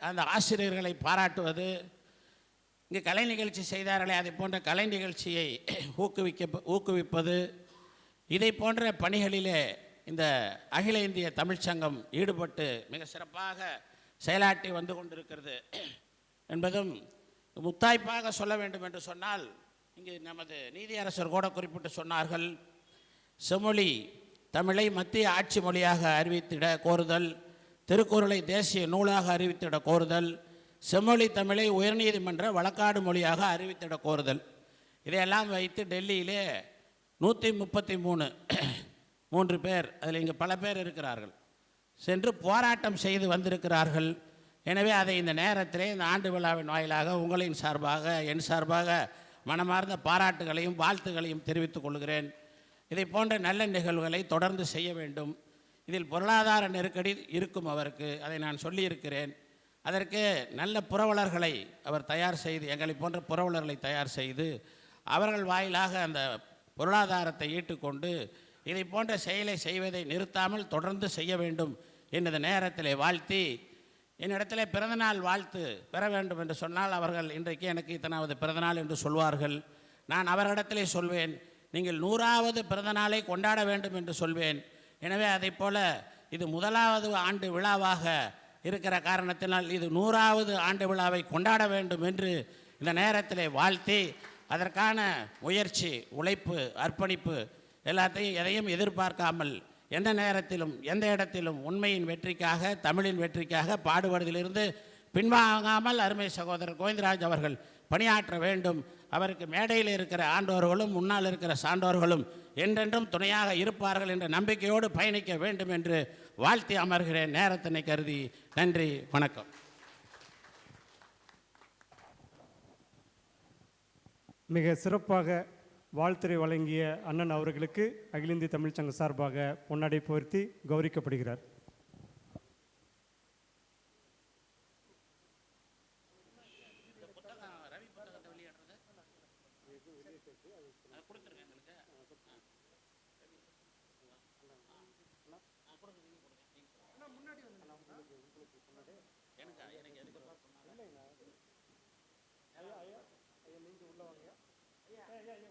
அந்த ஆசிரியர்களை பாராட்டுவது. இங்கே கலை நிகழ்ச்சி செய்தார்களே அதை போன்ற கலை நிகழ்ச்சியை ஊக்குவிக்க ஊக்குவிப்பது. இதை போன்ற பணிகளிலே இந்த அகில இந்திய தமிழ்ச்சங்கம் ஈடுபட்டு மிக சிறப்பாக செயலாற்றி வந்து கொண்டிருக்கிறது என்பதும் முத்தாய்ப்பாக சொல்ல வேண்டும் என்று சொன்னால் இங்கு நமது நீதியரசர் கூட குறிப்பிட்டு சொன்னார்கள். செம்மொழி தமிழை மத்திய ஆட்சி மொழியாக அறிவித்திட கோருதல். திருக்குறளை தேசிய நூலாக அறிவித்திட கோருதல் செம்மொழி தமிழை உயர்நீதிமன்ற வழக்காடு மொழியாக அறிவித்திட கோருதல். இதையெல்லாம் வைத்து டெல்லியிலே நூற்றி முப்பத்தி மூணு மூன்று பேர் அதில் இங்கே பல பேர் இருக்கிறார்கள். சென்று போராட்டம் செய்து வந்திருக்கிறார்கள். எனவே அதை இந்த நேரத்திலே இந்த ஆண்டு விழாவின் வாயிலாக உங்களின் சார்பாக என் சார்பாக மனமார்ந்த பாராட்டுகளையும் வாழ்த்துகளையும் தெரிவித்துக் கொள்கிறேன். இதை போன்ற நல்ல நிகழ்வுகளை தொடர்ந்து செய்ய வேண்டும். இதில் பொருளாதார நெருக்கடி இருக்கும் அவருக்கு அதை நான் சொல்லியிருக்கிறேன். அதற்கு நல்ல புரவலர்களை அவர் தயார் செய்து எங்களை போன்ற புரவலர்களை தயார் செய்து அவர்கள் வாயிலாக அந்த பொருளாதாரத்தை ஈட்டுக்கொண்டு இதை போன்ற செயலை செய்வதை நிறுத்தாமல் தொடர்ந்து செய்ய வேண்டும் என்ற நேரத்திலே வாழ்த்தி என்னிடத்திலே பிறந்தநாள் வாழ்த்து பெற வேண்டும் என்று சொன்னால் அவர்கள் இன்றைக்கு எனக்கு இத்தனாவது பிறந்தநாள் என்று சொல்வார்கள். நான் அவர்களிடத்திலே சொல்வேன் நீங்கள் நூறாவது பிறந்தநாளை கொண்டாட வேண்டும் என்று சொல்வேன். எனவே அதைப் போல இது முதலாவது ஆண்டு விழாவாக இருக்கிற காரணத்தினால் இது நூறாவது ஆண்டு விழாவை கொண்டாட வேண்டும் என்று இந்த நேரத்தில் வாழ்த்தி அதற்கான முயற்சி உழைப்பு அர்ப்பணிப்பு எல்லாத்தையும் எதையும் எதிர்பார்க்காமல் எந்த நேரத்திலும் எந்த இடத்திலும் உண்மையின் வெற்றிக்காக தமிழின் வெற்றிக்காக பாடுபடுவதிலிருந்து பின்வாங்காமல் அருமை சகோதரர் கோவிந்தராஜ் அவர்கள் பணியாற்ற வேண்டும். அவருக்கு மேடையில் இருக்கிற ஆண்டோர்களும் முன்னால் இருக்கிற சான்றோர்களும் என்றென்றும் துணையாக இருப்பார்கள் என்ற நம்பிக்கையோடு பயணிக்க வேண்டும் என்று வாழ்த்தி அமர்கிறேன். நேரத்தினை கருதி நன்றி வணக்கம். மிக சிறப்பாக வாழ்த்துரை வழங்கிய அண்ணன் அவர்களுக்கு அகில இந்திய தமிழ்ச்சங்க சார்பாக பொன்னாடை போர்த்தி கௌரிக்கப்படுகிறார் எடுத்து வெளியே முன்னாடி வந்து உங்களுக்கு முன்னாடி. எனக்கு எனக்கு எனக்கு இல்லைங்கண்ணா ஐயா ஐயா ஐயா நீங்கள் உள்ள வாங்க. ஐயா. ஐயா ஐயா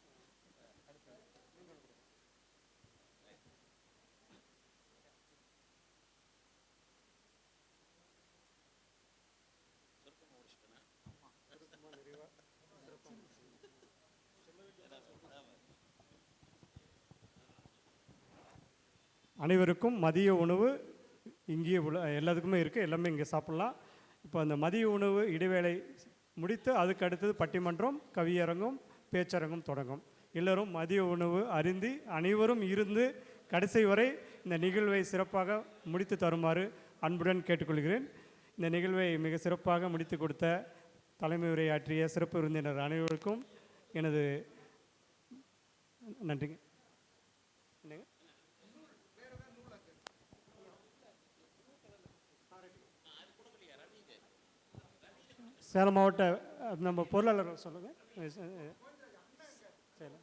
அனைவருக்கும் மதிய உணவு இங்கேயே உள்ள எல்லாத்துக்குமே இருக்குது எல்லாமே இங்கே சாப்பிட்லாம். இப்போ அந்த மதிய உணவு இடைவேளை முடித்து அதுக்கு அடுத்தது பட்டிமன்றம் கவியரங்கம் பேச்சரங்கம் தொடங்கும். எல்லோரும் மதிய உணவு அருந்தி அனைவரும் இருந்து கடைசி வரை இந்த நிகழ்வை சிறப்பாக முடித்து தருமாறு அன்புடன் கேட்டுக்கொள்கிறேன். இந்த நிகழ்வை மிக சிறப்பாக முடித்து கொடுத்த தலைமை உரையாற்றிய சிறப்பு விருந்தினர் அனைவருக்கும் எனது நன்றிங்க. என்னங்க? சேலம் மாவட்ட நம்ம பொருளாளர் சொல்லுங்கள் சரி